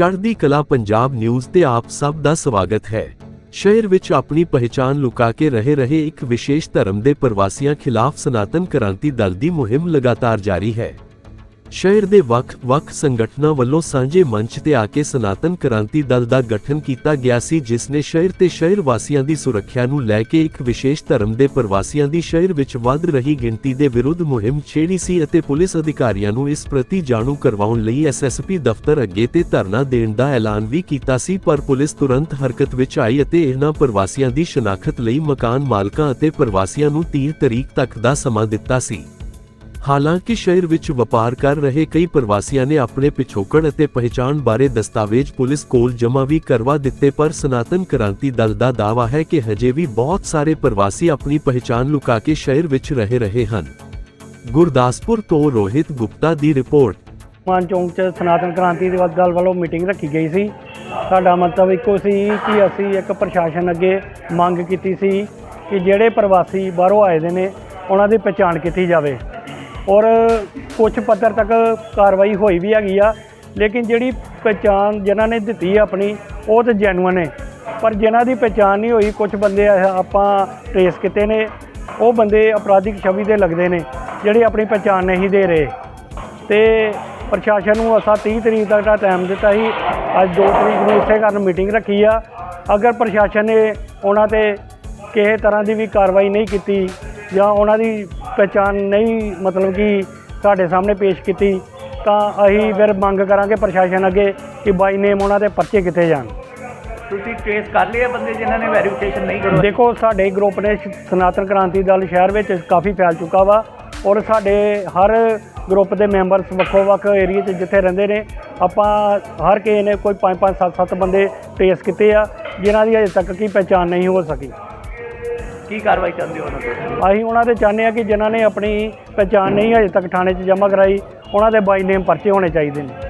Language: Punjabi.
ਚੜ੍ਹਦੀ ਕਲਾ ਪੰਜਾਬ ਨਿਊਜ਼ ਤੇ ਆਪ ਸਭ ਦਾ ਸਵਾਗਤ ਹੈ। ਸ਼ਹਿਰ ਵਿੱਚ ਆਪਣੀ ਪਹਿਚਾਣ ਲੁਕਾ ਕੇ ਰਹੇ ਰਹੇ ਇੱਕ ਵਿਸ਼ੇਸ਼ ਧਰਮ ਦੇ ਪ੍ਰਵਾਸੀਆਂ ਖਿਲਾਫ ਸਨਾਤਨ ਕ੍ਰਾਂਤੀ ਦਲ ਦੀ ਮੁਹਿੰਮ ਲਗਾਤਾਰ ਜਾਰੀ ਹੈ। ਸ਼ਹਿਰ ਦੇ ਵੱਖ-ਵੱਖ ਸੰਗਠਨਾਂ ਵੱਲੋਂ ਸਾਂਝੇ ਮੰਚ ਤੇ ਆ ਕੇ ਸਨਾਤਨ ਕ੍ਰਾਂਤੀ ਦਲ ਦਾ ਗਠਨ ਕੀਤਾ ਗਿਆ ਸੀ, ਜਿਸ ਨੇ ਸ਼ਹਿਰ ਤੇ ਸ਼ਹਿਰ ਵਾਸੀਆਂ ਦੀ ਸੁਰੱਖਿਆ ਨੂੰ ਲੈ ਕੇ ਇੱਕ ਵਿਸ਼ੇਸ਼ ਧਰਮ ਦੇ ਪ੍ਰਵਾਸੀਆਂ ਦੀ ਸ਼ਹਿਰ ਵਿੱਚ ਵੱਧ ਰਹੀ ਗਿਣਤੀ ਦੇ ਵਿਰੁੱਧ ਮੁਹਿੰਮ ਛੇੜੀ ਸੀ ਅਤੇ ਪੁਲਿਸ ਅਧਿਕਾਰੀਆਂ ਨੂੰ ਇਸ ਪ੍ਰਤੀ ਜਾਣੂ ਕਰਵਾਉਣ ਲਈ ਐਸਐਸਪੀ ਦਫ਼ਤਰ ਅੱਗੇ ਤੇ ਧਰਨਾ ਦੇਣ ਦਾ ਐਲਾਨ ਵੀ ਕੀਤਾ ਸੀ, ਪਰ ਪੁਲਿਸ ਤੁਰੰਤ ਹਰਕਤ ਵਿੱਚ ਆਈ ਅਤੇ ਇਹਨਾਂ ਪ੍ਰਵਾਸੀਆਂ ਦੀ ਸ਼ਨਾਖਤ ਲਈ ਮਕਾਨ ਮਾਲਕਾਂ ਅਤੇ ਪ੍ਰਵਾਸੀਆਂ ਨੂੰ 30 ਤਰੀਕ ਤੱਕ ਦਾ ਸਮਾਂ ਦਿੱਤਾ ਸੀ। ਹਾਲਾਂਕਿ ਸ਼ਹਿਰ ਵਿੱਚ ਵਪਾਰ ਕਰ ਰਹੇ ਕਈ ਪ੍ਰਵਾਸੀਆਂ ਨੇ ਆਪਣੇ ਪਿਛੋਕੜ ਅਤੇ ਪਹਿਚਾਣ ਬਾਰੇ ਦਸਤਾਵੇਜ਼ ਪੁਲਿਸ ਕੋਲ ਜਮ੍ਹਾਂ ਵੀ ਕਰਵਾ ਦਿੱਤੇ, ਪਰ ਸਨਾਤਨ ਕ੍ਰਾਂਤੀ ਦਲ ਦਾ ਦਾਅਵਾ ਹੈ ਕਿ ਹਜੇ ਵੀ ਬਹੁਤ ਸਾਰੇ ਪ੍ਰਵਾਸੀ ਆਪਣੀ ਪਹਿਚਾਣ ਲੁਕਾ ਕੇ ਸ਼ਹਿਰ ਵਿੱਚ ਰਹਿ ਰਹੇ ਹਨ। ਗੁਰਦਾਸਪੁਰ ਤੋਂ ਰੋਹਿਤ ਗੁਪਤਾ ਦੀ ਰਿਪੋਰਟ। ਮਾਨ ਚੌਂਕ 'ਚ ਸਨਾਤਨ ਕ੍ਰਾਂਤੀ ਦੇ ਦਲ ਵੱਲੋਂ ਮੀਟਿੰਗ ਰੱਖੀ ਗਈ ਸੀ। ਸਾਡਾ ਮਤਲਬ ਇੱਕੋ ਸੀ ਕਿ ਅਸੀਂ ਇੱਕ ਪ੍ਰਸ਼ਾਸਨ ਅੱਗੇ ਮੰਗ ਕੀਤੀ ਸੀ ਕਿ ਜਿਹੜੇ ਪ੍ਰਵਾਸੀ ਬਾਹਰੋਂ ਆਏ ਦੇ ਨੇ, ਉਹਨਾਂ ਦੀ ਪਛਾਣ ਕੀਤੀ ਜਾਵੇ। ਔਰ ਕੁਝ ਪੱਧਰ ਤੱਕ ਕਾਰਵਾਈ ਹੋਈ ਵੀ ਹੈਗੀ ਆ। ਲੇਕਿਨ ਜਿਹੜੀ ਪਛਾਣ ਜਿਨ੍ਹਾਂ ਨੇ ਦਿੱਤੀ ਆ ਆਪਣੀ, ਉਹ ਤਾਂ ਜੈਨੂਅਨ ਹੈ ਪਰ ਜਿਨ੍ਹਾਂ ਦੀ ਪਛਾਣ ਨਹੀਂ ਹੋਈ ਕੁਝ ਬੰਦੇ ਆਪਾਂ ਟ੍ਰੇਸ ਕੀਤੇ ਨੇ। ਉਹ ਬੰਦੇ ਅਪਰਾਧਿਕ ਛਵੀ ਦੇ ਲੱਗਦੇ ਨੇ, ਜਿਹੜੇ ਆਪਣੀ ਪਛਾਣ ਨਹੀਂ ਦੇ ਰਹੇ। ਤੇ ਪ੍ਰਸ਼ਾਸਨ ਨੂੰ ਅਸਾਂ 30 ਤਰੀਕ ਤੱਕ ਦਾ ਟਾਈਮ ਦਿੱਤਾ ਸੀ। ਅੱਜ 2 ਤਰੀਕ ਨੂੰ ਇਸੇ ਕਾਰਨ ਮੀਟਿੰਗ ਰੱਖੀ ਆ। ਅਗਰ ਪ੍ਰਸ਼ਾਸਨ ਨੇ ਉਹਨਾਂ ਤੇ ਕਿਸੇ ਤਰ੍ਹਾਂ ਦੀ ਵੀ ਕਾਰਵਾਈ ਨਹੀਂ ਕੀਤੀ ਜਾਂ ਉਹਨਾਂ ਦੀ ਪਛਾਣ ਨਹੀਂ ਮਤਲਬ ਕਿ ਸਾਡੇ ਸਾਹਮਣੇ ਪੇਸ਼ ਕੀਤੀ ਤਾਂ ਅਸੀਂ ਫਿਰ ਮੰਗ ਕਰਾਂਗੇ ਪ੍ਰਸ਼ਾਸਨ ਅੱਗੇ ਕਿ ਬਾਈ ਨੇਮ ਉਹਨਾਂ ਦੇ ਪਰਚੇ ਕਿੱਥੇ ਜਾਣ। ਤੁਸੀਂ ਟ੍ਰੇਸ ਕਰ ਲਏ ਆ ਬੰਦੇ ਜਿਨ੍ਹਾਂ ਨੇ ਵੈਰੀਫਿਕੇਸ਼ਨ ਨਹੀਂ ਕਰਵਾਈ? ਦੇਖੋ ਸਾਡੇ ਗਰੁੱਪ ਨੇ ਸਨਾਤਨ ਕ੍ਰਾਂਤੀ ਦਲ ਸ਼ਹਿਰ ਵਿੱਚ ਕਾਫੀ ਫੈਲ ਚੁੱਕਾ ਵਾ ਔਰ ਸਾਡੇ ਹਰ ਗਰੁੱਪ ਦੇ ਮੈਂਬਰਸ ਵੱਖੋ ਵੱਖ ਏਰੀਆ 'ਚ ਜਿੱਥੇ ਰਹਿੰਦੇ ਨੇ ਆਪਾਂ ਹਰ ਕਿਸੇ ਨੇ ਕੋਈ 5 5 7 7 ਬੰਦੇ ਟ੍ਰੇਸ ਕੀਤੇ ਆ ਜਿਨ੍ਹਾਂ ਦੀ ਅਜੇ ਤੱਕ ਕੀ ਪਛਾਣ ਨਹੀਂ ਹੋ ਸਕੀ। ਕੀ ਕਾਰਵਾਈ ਚਾਹੁੰਦੇ ਹੋ ਉਹਨਾਂ ਤੋਂ? ਅਸੀਂ ਉਹਨਾਂ ਦੇ ਚਾਹੁੰਦੇ ਆ ਕਿ ਜਿਨ੍ਹਾਂ ਨੇ ਆਪਣੀ ਪਛਾਣ ਨਹੀਂ ਅਜੇ ਤੱਕ ਥਾਣੇ 'ਚ ਜਮ੍ਹਾਂ ਕਰਾਈ, ਉਹਨਾਂ ਦੇ ਬਾਈ ਨੇਮ ਪਰਚੇ ਹੋਣੇ ਚਾਹੀਦੇ ਨੇ।